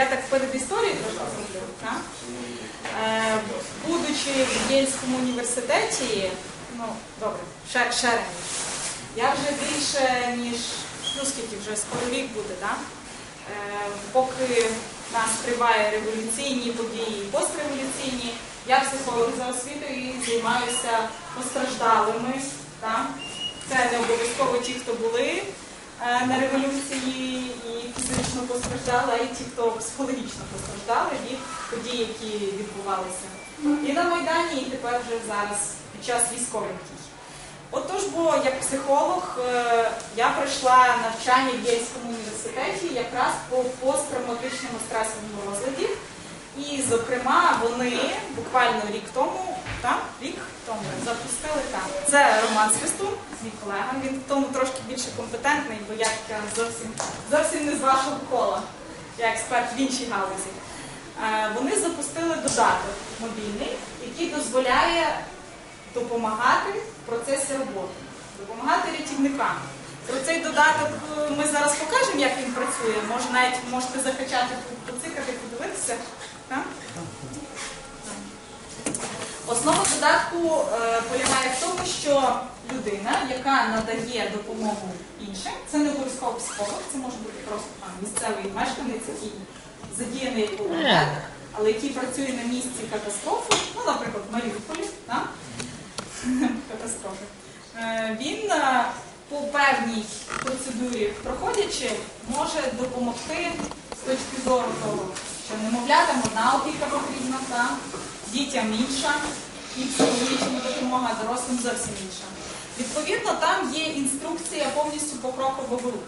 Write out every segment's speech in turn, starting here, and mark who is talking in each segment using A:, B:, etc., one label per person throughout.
A: я так перед історією трошки зроблю. так? Е, будучи в Єльському університеті, ну добре, ще, ще раніше, я вже більше ніж, ну скільки вже скоро рік буде, так? Е, поки нас триває революційні події і постреволюційні, я психолог за освітою і займаюся постраждалими. Так? Це не обов'язково ті, хто були на революції і фізично постраждали, а й ті, хто психологічно постраждали від подій, які відбувалися. І на Майдані, і тепер вже зараз під час військових дій. Отож, бо як психолог е, я пройшла навчання в Єльському університеті якраз по посттравматичному стресовому розладі. І, зокрема, вони буквально рік тому, так, рік тому запустили там. Це Роман Свистун, мій колега. Він в тому трошки більше компетентний, бо я така зовсім, зовсім не з вашого кола. Я експерт в іншій галузі. Е, Вони запустили додаток мобільний, який дозволяє допомагати в процесі роботи, допомагати рятівникам. Про цей додаток е, ми зараз покажемо, як він працює. Може, навіть можете закачати, поцикати, подивитися. Так? Основа додатку е, полягає в тому, що людина, яка надає допомогу іншим, це не обов'язково психолог, це може бути просто там місцевий мешканець, який задіяний як волонтер, але який працює на місці катастрофи, ну, наприклад, в Маріуполі, так? катастрофи. Е, Він е, по певній процедурі проходячи, може допомогти з точки зору того, що немовлятам одна опіка потрібна, так? Дітям інша, і психологічна допомога, дорослим зовсім інша. Відповідно, там є інструкція повністю покрокового руху.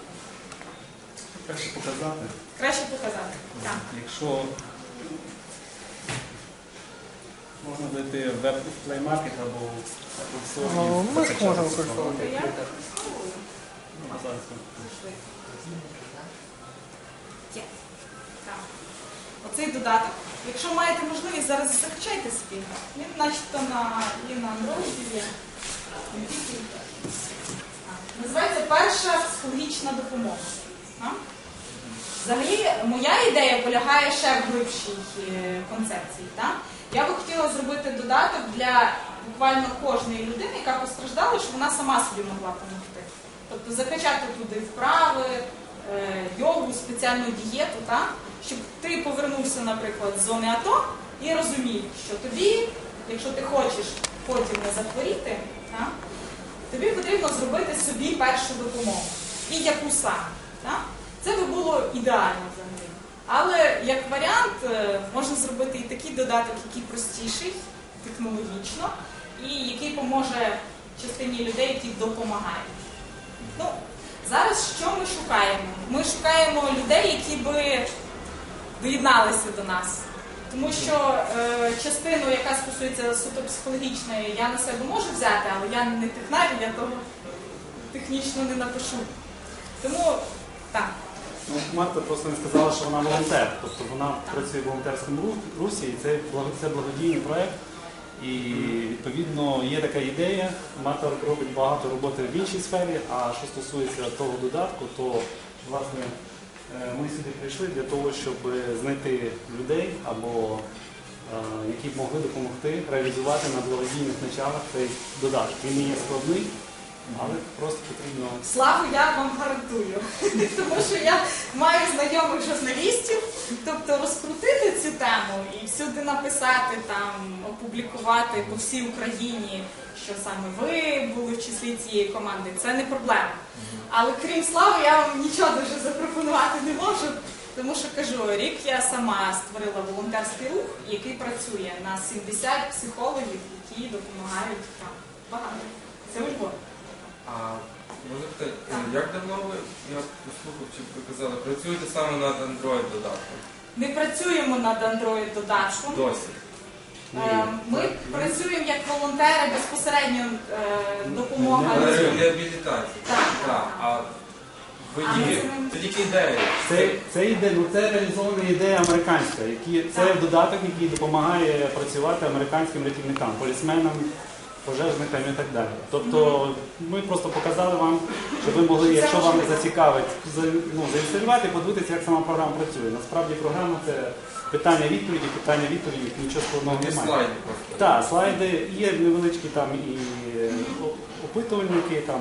B: Краще показати,
A: Краще показати. Так.
B: якщо можна зайти в веб Play Market або Apple Store
C: Ну, Ми ж можемо використовувати.
B: Ну, зараз
A: Є. Так. Оцей додаток. Якщо маєте можливість, зараз закачайте собі. Він начебто на, і на Android є. Називається перша психологічна допомога. А? Взагалі, моя ідея полягає ще в глибшій е, концепції. Так? Я би хотіла зробити додаток для буквально кожної людини, яка постраждала, щоб вона сама собі могла допомогти. Тобто закачати туди вправи, е, йогу, спеціальну дієту, так? щоб ти наприклад, зони АТО і розумів, що тобі, якщо ти хочеш потім не захворіти, так? тобі потрібно зробити собі першу допомогу. І яку саме. Так? Це би було ідеально взагалі. Але як варіант е, можна зробити і такий додаток, який простіший, технологічно, і який поможе частині людей, які допомагають. Ну, зараз що ми шукаємо? Ми шукаємо людей, які би доєдналися до нас. Тому що е, частину, яка стосується суто психологічної, я на себе можу взяти, але я не технар, я того технічно не напишу. Тому так.
B: Ну, Марта просто не сказала, що вона волонтер. Тобто вона працює в волонтерському русі, і це, це благодійний проєкт. І відповідно є така ідея. Марта робить багато роботи в іншій сфері. А що стосується того додатку, то власне ми сюди прийшли для того, щоб знайти людей або е, які б могли допомогти реалізувати на благодійних началах цей додаток. Він не є складний, але просто потрібно
A: Славу я вам гарантую, тому що я маю знайомих журналістів, тобто розкрутити цю тему і всюди написати там, опублікувати по всій Україні, що саме ви були в числі цієї команди, це не проблема. Але крім слави, я вам нічого дуже запропонувати не можу. Тому що кажу, рік я сама створила волонтерський рух, який працює на 70 психологів, які допомагають там багато. Це у Львові.
D: А може питати, як давно ви, я послухав, чи ви казали, працюєте саме над Android додатком?
A: Не працюємо над Android додатком.
D: Досі.
A: Е, Ми працюємо як волонтери безпосередньо е, допомога.
D: Реабілітація.
A: Так, так,
D: а ви
A: А ми
D: тільки,
A: це-
D: це тільки ідея.
B: Це, це, іде, ну, це реалізована ідея американська, які, це
A: Так.
B: додаток, який допомагає працювати американським рятівникам, полісменам пожежниками і так далі. Тобто ми просто показали вам, щоб ви могли, якщо вам зацікавить, за- ну, заінсталювати, подивитися, як сама програма працює. Насправді програма це питання-відповіді, питання-відповіді, нічого складного немає.
D: слайди просто.
B: Так, слайди є невеличкі там і опитувальники, там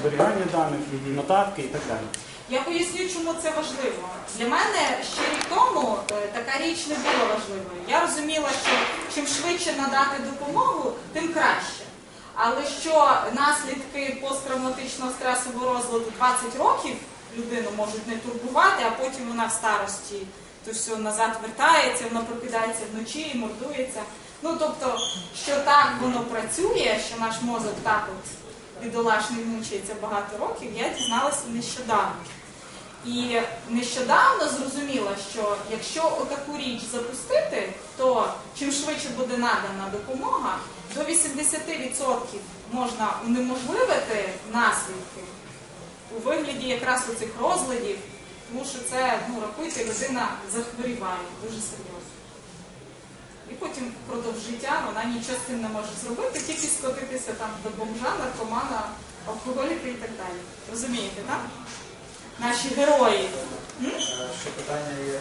B: зберігання даних, нотатки і так далі.
A: Я поясню, чому це важливо. Для мене ще рік тому е, така річ не була важливою. Я розуміла, що чим швидше надати допомогу, тим краще. Але що наслідки посттравматичного стресового розладу 20 років людину можуть не турбувати, а потім вона в старості то все назад вертається, вона прокидається вночі і мордується. Ну тобто, що так воно працює, що наш мозок так от бідолашний мучається багато років, я дізналася нещодавно. І нещодавно зрозуміла, що якщо отаку річ запустити, то чим швидше буде надана допомога, до 80% можна унеможливити наслідки у вигляді якраз оцих розладів, тому що це, ну, рахуйте, людина захворіває дуже серйозно. І потім впродовж життя вона нічого з цим не може зробити, тільки скотитися там до бомжа, наркомана, алкоголіка і так далі. Розумієте, так? Наші герої. М?
C: Е, Ще питання є.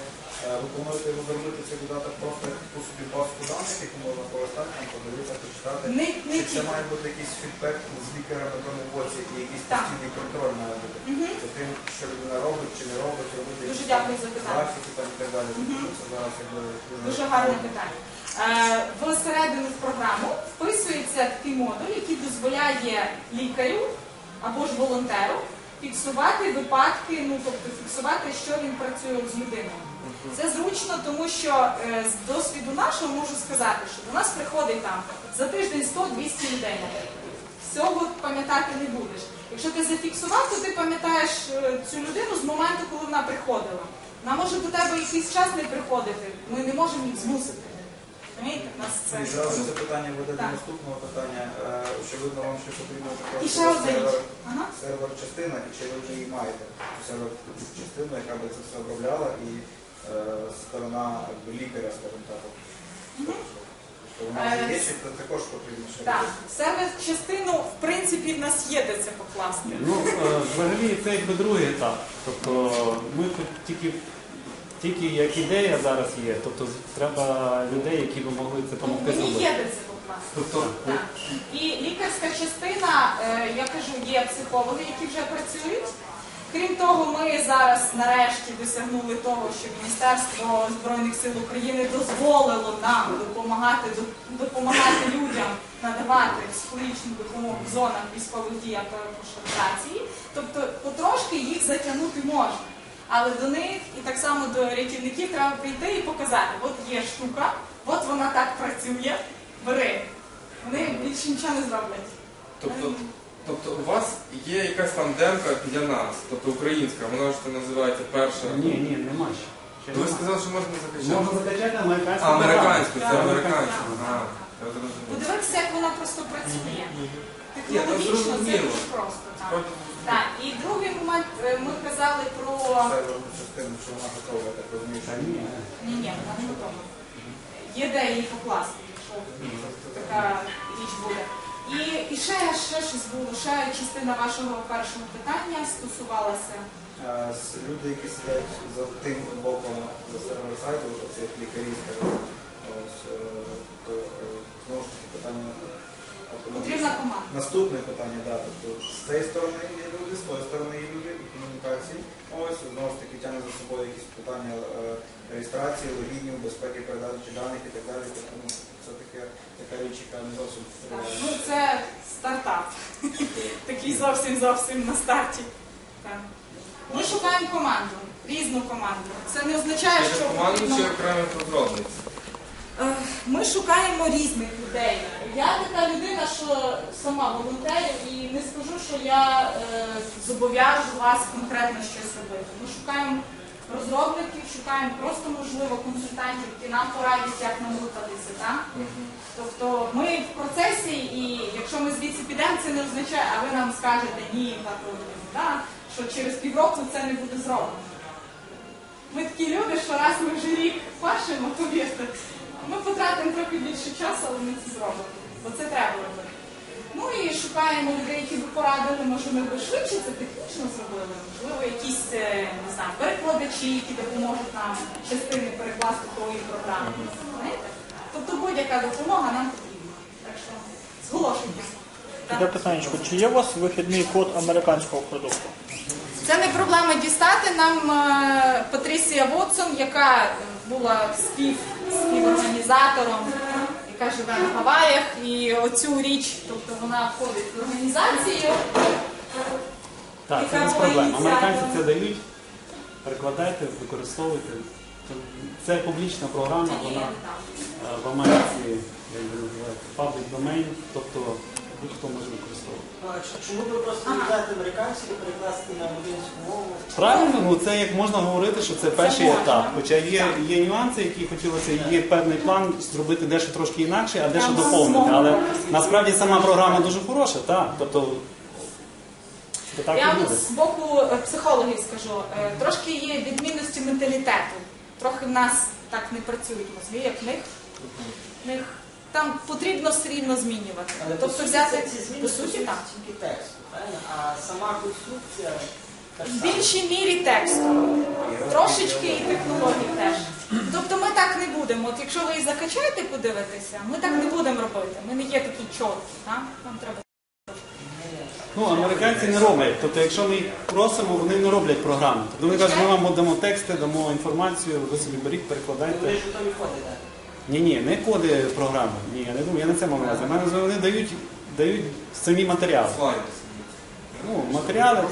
C: Е, Ви плануєте розробити цей додаток просто як таку собі базу даних, яку можна полистати, там подивитися, почитати?
A: Не, не
C: Чи це
A: тільки.
C: має бути якийсь фідбек з лікаря на тому боці і якийсь
A: Так.
C: постійний контроль має бути?
A: Мгм.
C: За тим, що людина робить чи не робить, робити
A: Дуже
C: якісь
A: дякую за питання.
C: графіки там і так далі. Це зараз якби
A: Дуже гарне питання. Е, Всередину в програму вписується такий модуль, який дозволяє лікарю або ж волонтеру фіксувати випадки, ну тобто фіксувати, що він працює з людиною. Це зручно, тому що е, з досвіду нашого можу сказати, що до нас приходить там за тиждень 100-200 людей. Всього пам'ятати не будеш. Якщо ти зафіксував, то ти пам'ятаєш е, цю людину з моменту, коли вона приходила. Вона може до тебе якийсь час не приходити. Ми не можемо їх змусити. Розумієте? У Нас це
C: І зразу це питання веде до
A: Так.
C: наступного питання. Е, Очевидно, вам ще потрібно
A: і
C: також
A: ще одна річ.
C: сервер,
A: Ага.
C: сервер частина, і чи ви вже її маєте? Сервер частину, яка би це все обробляла, і е, сторона якби, лікаря, скажімо так. от. Тобто вона вже є, чи це також потрібно ще?
A: Так, сервіс частину, в принципі, в нас є де це покласти.
B: Ну, е, взагалі це якби другий етап. Тобто ми тут тільки, тільки як ідея зараз є, тобто треба людей, які би могли це допомогти
A: Мені
B: зробити.
A: є де.
D: Тобто,
A: Так. І лікарська частина, е, я кажу, є психологи, які вже працюють. Крім того, ми зараз нарешті досягнули того, що Міністерство Збройних сил України дозволило нам допомагати, допомагати людям надавати психологічну допомогу в зонах військових дій або реконструкції. Тобто потрошки їх затягнути можна. Але до них і так само до рятівників треба прийти і показати, от є штука, от вона так працює, бери. Вони більше нічого не зроблять.
D: тобто, тобто у вас є якась там демка для нас, тобто українська, вона ж це називається перша.
B: Ні, ні, нема ще.
D: ви сказали, що можна закачати.
B: Можна закачати американську.
D: А, американську, це
A: Так.
D: американська.
A: Так.
D: А, я зрозумів.
A: Подивитися, як вона просто працює.
D: Ні,
A: Технологічно
D: ну,
A: це
D: зрозуміло.
A: дуже просто. Так. Так, і другий момент е, ми казали про
C: Серверну частину, що вона готова, я так розумію. Що-
B: ні.
A: ні, вона не готова. Є де її покласти, якщо така річ буде. І, і ще, ще щось було, ще частина вашого першого питання стосувалася.
C: Е, с- Люди, які сидять за тим боком за сервер сайту, оці як лікарі, скажімо, ось, е, то е, знову ж таки питання.
A: Потрібна команда.
C: Наступне питання, да, тобто з цієї сторони є люди, з тої сторони є люди і комунікації. Ось знову ж таки тягне за собою якісь питання е, реєстрації, логінів, безпеки передачі даних і так далі. Тобто ну, це таке така річ, яка не зовсім
A: Так,
C: е,
A: Ну, це стартап. Такий зовсім зовсім на старті. Так. Ми шукаємо команду, різну команду. Це не означає,
D: Через
A: що
D: команду
A: потрібно-
D: чи окремі розробниці?
A: Е, Ми шукаємо різних людей. Я така людина, що сама волонтерю, і не скажу, що я е, зобов'яжу вас конкретно щось робити. Ми шукаємо розробників, шукаємо просто можливо консультантів, які нам порадять, як нам рухатися. Так? Тобто ми в процесі, і якщо ми звідси підемо, це не означає, а ви нам скажете ні, так робимо, так? що через півроку це не буде зроблено. Ми такі люди, що раз ми вже рік пашемо, повірте, ми потратимо трохи більше часу, але ми це зробимо. Бо це треба робити. Ну і шукаємо людей, які би порадили, може ми б швидше це технічно зробили. Можливо, якісь е, не знаю, перекладачі, які допоможуть нам частини перекласти тої програми. Тобто будь-яка допомога нам потрібна. Так що зголошуйтесь.
E: Таке питання, чи є у вас вихідний код американського продукту?
A: Це не проблема дістати. Нам е, Патрісія Вотсон, яка була спів, співорганізатором, яка живе на Гаваях, і оцю річ, тобто вона входить в організацію.
B: Так, це без проблем. Американці це дають, перекладайте, використовуйте. Це публічна програма, вона е, в Америці, як би називається, public domain, тобто будь-хто може використовувати.
F: Чому ви просто не взяти американську і перекласти на українську мову?
B: Правильно, ну це як можна говорити, що це перший
A: можна.
B: етап. Хоча є, є нюанси, які хотілося, є певний план зробити дещо трошки інакше, а дещо
A: Там
B: доповнити. Але насправді сама програма дуже хороша, так. Тобто це так
A: Я
B: і
A: от
B: буде.
A: з боку е, психологів скажу, е, трошки є відмінності менталітету. Трохи в нас так не працюють мозги, як в них. В них там потрібно все рівно змінювати.
F: Але по
A: тобто
F: суті,
A: взяти
F: ці зміни
A: по суті так.
F: тільки тексту? А сама конструкція
A: В більшій мірі тексту, трошечки і технологій теж. Тобто ми так не будемо. От якщо ви і закачаєте подивитися, ми так не будемо робити. Ми не є такі чоткі. так? Нам треба.
B: Ну, американці не роблять. Тобто, якщо ми їх просимо, вони не роблять програми. Тобто вони кажуть, ми вам дамо тексти, дамо інформацію, ви собі беріть,
F: Ви
B: перекладайте. Ні, ні, не коди програми. Ні, я не думаю, я не це мав на увазі. У мене вони дають, дають самі матеріали.
D: Слайди.
B: Ну, матеріали.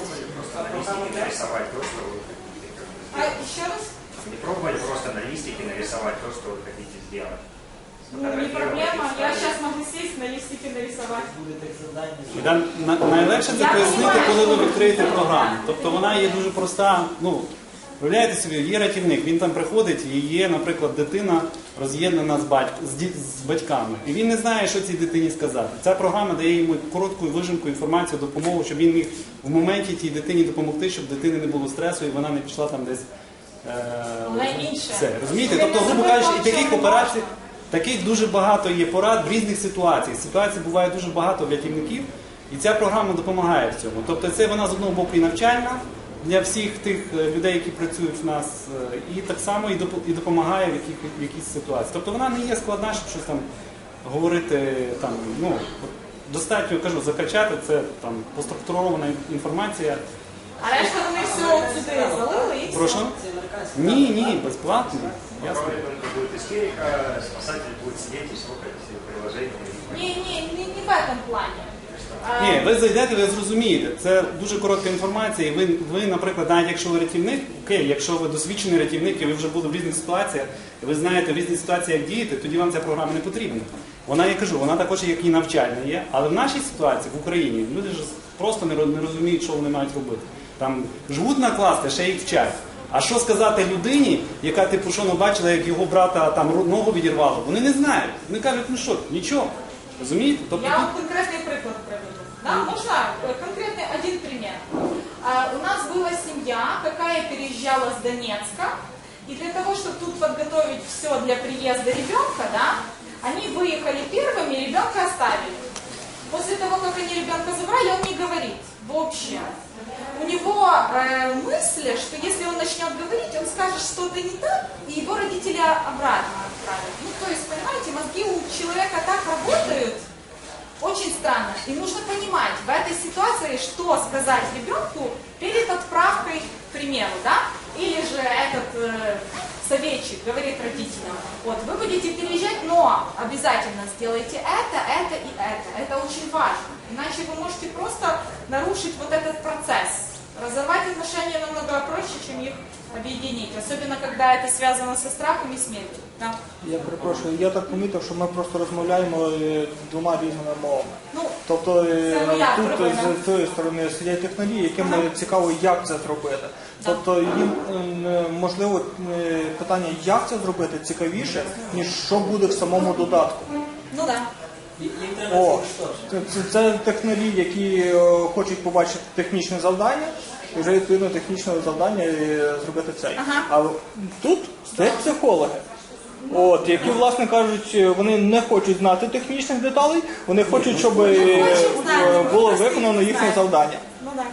G: нарисовать то, что вы
A: А ще раз?
G: не пробовали просто на листике нарисовать то, что вы хотите сделать.
A: Ну, не проблема. Я зараз можу сісти на листики нарисувати.
F: Буде так завдання.
B: Найлегше це пояснити, коли ви відкриєте програму. Тобто вона є дуже проста. Ну, уявляєте собі, є рятівник, він там приходить і є, наприклад, дитина роз'єднана з, батьк, з, ді- з батьками. І він не знає, що цій дитині сказати. Ця програма дає йому коротку вижимку інформацію, допомогу, щоб він міг в моменті тій дитині допомогти, щоб дитини не було стресу і вона не пішла там десь. Е,
A: Але інше.
B: Все, розумієте? Тобто, грубо кажучи, і таких операцій, таких дуже багато є порад в різних ситуаціях. Ситуацій буває дуже багато для рятівників, і ця програма допомагає в цьому. Тобто це вона з одного боку і навчальна для всіх тих е, людей, які працюють в нас, е, і так само і доп- і допомагає в, яких, в якійсь ситуації. Тобто вона не є складна, щоб щось там говорити там, ну, достатньо кажу, закачати це там поструктурована інформація.
A: А решта вони все от сюди залили і.
B: Прошу? Ні, ні, безплатно. Ясно.
G: Спасатель будет сидеть и слушать все приложения.
A: Ні, ні, не, не в этом плані.
B: Ні, ви зайдете, ви зрозумієте. Це дуже коротка інформація. І ви, ви, наприклад, навіть якщо ви рятівник, окей, якщо ви досвідчений рятівник, і ви вже були в різних ситуаціях, і ви знаєте в різних ситуаціях як діяти, тоді вам ця програма не потрібна. Вона, я кажу, вона також як і навчальна є. Але в нашій ситуації, в Україні, люди ж просто не, розуміють, що вони мають робити. Там жгут накласти, ще їх вчать. А що сказати людині, яка типу що не бачила, як його брата там ногу відірвало? Вони не знають. Вони кажуть, ну що, нічого. Розумієте? Тобто
A: Я вам конкретный приклад. Да, можно э, конкретный один пример. А, У нас была семья, какая переезжала с Донецка, и для того, чтобы тут подготовить все для приезда ребенка, да, они выехали первыми, ребенка оставили. После того, как они ребенка забрали, он не говорит вообще. У него э, мысль, что если он начнет говорить, он скажет что-то не так, и его родители обратно отправят. Ну, то есть, понимаете, мозги у человека так работают, очень странно. И нужно понимать в этой ситуации, что сказать ребенку перед отправкой, к примеру, да? Или же этот э, советчик говорит родителям, вот, вы будете переезжать, но обязательно сделайте это, это и это. Это очень важно. Иначе вы можете просто нарушить вот этот процесс. Разорвать отношения намного проще, чем их объединить. Особенно, когда это связано со страхом и смертью. Да?
E: Я перепрошую, я так помітив, що ми просто розмовляємо е, двома різними мовами.
A: Ну,
E: Тобто е,
A: Це моя
E: тут
A: провина.
E: з цієї сторони сидять технології, яким
A: Ага.
E: цікаво, як це зробити. Тобто їм е, можливо е, питання, як це зробити, цікавіше, ніж що буде в самому додатку.
A: ну да.
E: О,
F: це
E: це, технарі, які е, хочуть побачити технічне завдання, і вже відповідно технічне завдання е, зробити цей.
A: Ага.
E: А тут стоять психологи. От, які, власне кажуть, вони не хочуть знати технічних деталей, вони хочуть, щоб е, було виконано їхнє завдання.
A: Ну так.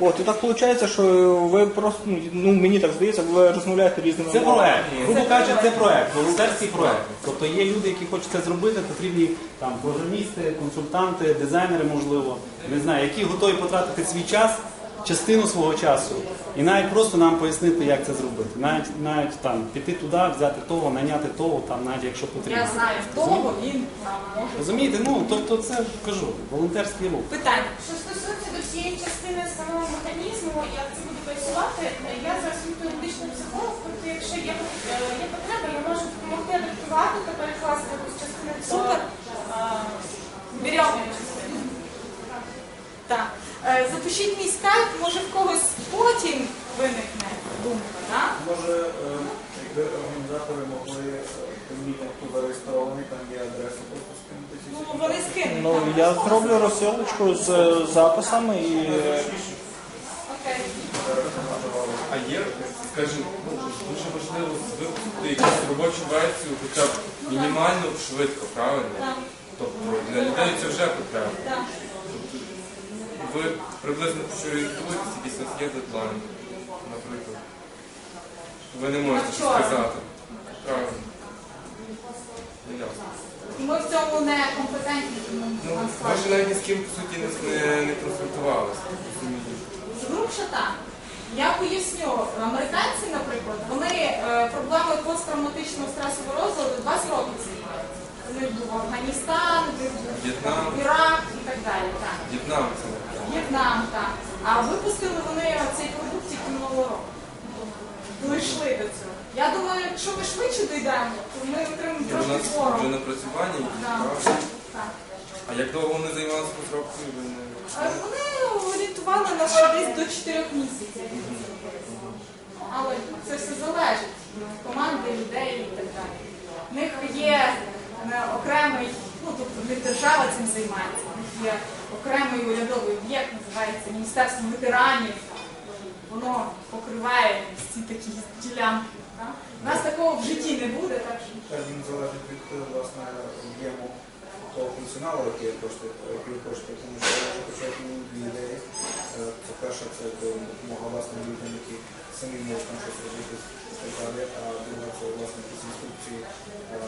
E: От, і так виходить, що ви просто, ну мені так здається, ви розмовляєте різними
B: Це
E: мовами.
B: проект. Грубо кажучи, це проект, волонтерський проект. Тобто є люди, які хочуть це зробити, потрібні там програмісти, консультанти, дизайнери, можливо, не знаю, які готові потратити свій час, частину свого часу, і навіть просто нам пояснити, як це зробити. Навіть навіть там піти туди, взяти того, наняти того, там навіть якщо потрібно.
A: Я знаю того, він там може.
B: Розумієте, ну тобто це кажу, волонтерський рух.
A: Питання.
H: Що стосується до цієї частини самого механізму, як це буде працювати, я зараз юридичний психолог, тобто якщо є, е, є потреба, я можу допомогти адаптувати та перекласти якусь частину цього.
A: Беремо. Так. Е, Запишіть мій скайп, може в когось потім виникне думка, так?
C: Може, е, організатори могли е, помітити, хто зареєстрований, там є адреса просто скинути
A: Ну, вони скинуть.
E: Ну,
A: там.
E: я зроблю розсилочку з е, записами і
A: Окей.
D: А є, скажімо, ну, дуже важливо випустити якусь робочу версію, хоча б мінімально швидко, правильно?
A: Так.
D: Тобто для людей це вже потреба.
A: Так.
D: Ви приблизно що орієнтуєтесь, якийсь у вас є дедлайн. Ви не можете щось сказати. Правильно. Ну.
A: Ми в цьому не компетентні, тому
D: Ну, ви ж навіть ні з ким, по суті, не, не, не консультувалися. розумієте?
A: Грубше так. Я поясню, американці, наприклад, вони е, проблеми посттравматичного стресового розладу 20 років займаються. Них був Афганістан, був
D: В'єтнам.
A: Ірак і так далі. Так.
D: В'єтнам це.
A: В'єтнам, так. А випустили вони цей продукт тільки минулого року. Дійшли до цього. Я думаю, якщо ми швидше дійдемо, то ми отримаємо
D: У
A: трошки
D: нас вже
A: форум.
D: напрацювання,
A: Так. Так.
D: А як довго вони займалися розробкою, ви не...
A: Е, Вони орієнтували нас ще десь до 4 місяців. Але це все залежить від команди, людей і так далі. В них є е, окремий, ну тобто не держава цим займається, в них є окремий урядовий об'єкт, називається Міністерство ветеранів. Воно покриває всі такі ділянки. У нас такого в житті не буде, так що.
C: Він залежить від власне об'єму того функціоналу, який хочете, який ви тому що я почав дві ідеї. Це перша це допомога власне людям, які самі можуть там щось робити і так далі. А друга це власне якісь інструкції е,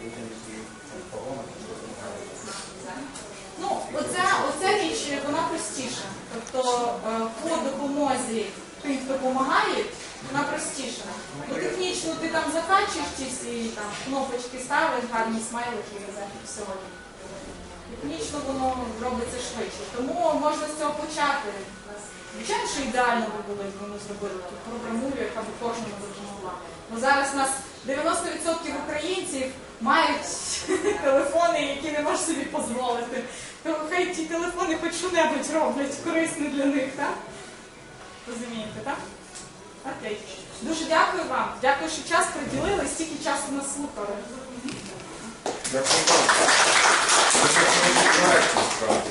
C: людям, які в погонах допомагають.
A: Ну, оця, оця річ вона простіша. Тобто е, по допомозі тим, хто допомагає, вона простіша. Ну, технічно ти там закачуєш ті всі там, кнопочки ставиш, гарні смайлики і сьогодні. Технічно воно робиться швидше. Тому можна з цього почати. Звичайно, що ідеально би було, якби ми зробили таку програмулю, яка б кожному допомогла. Бо зараз у нас 90% українців мають телефони, які не можеш собі дозволити. То хай ті телефони хоч що-небудь роблять корисне для них, так? Розумієте, так? Окей. Дуже дякую вам. Дякую, що час приділили, стільки часу нас слухали.
D: Дякую вам.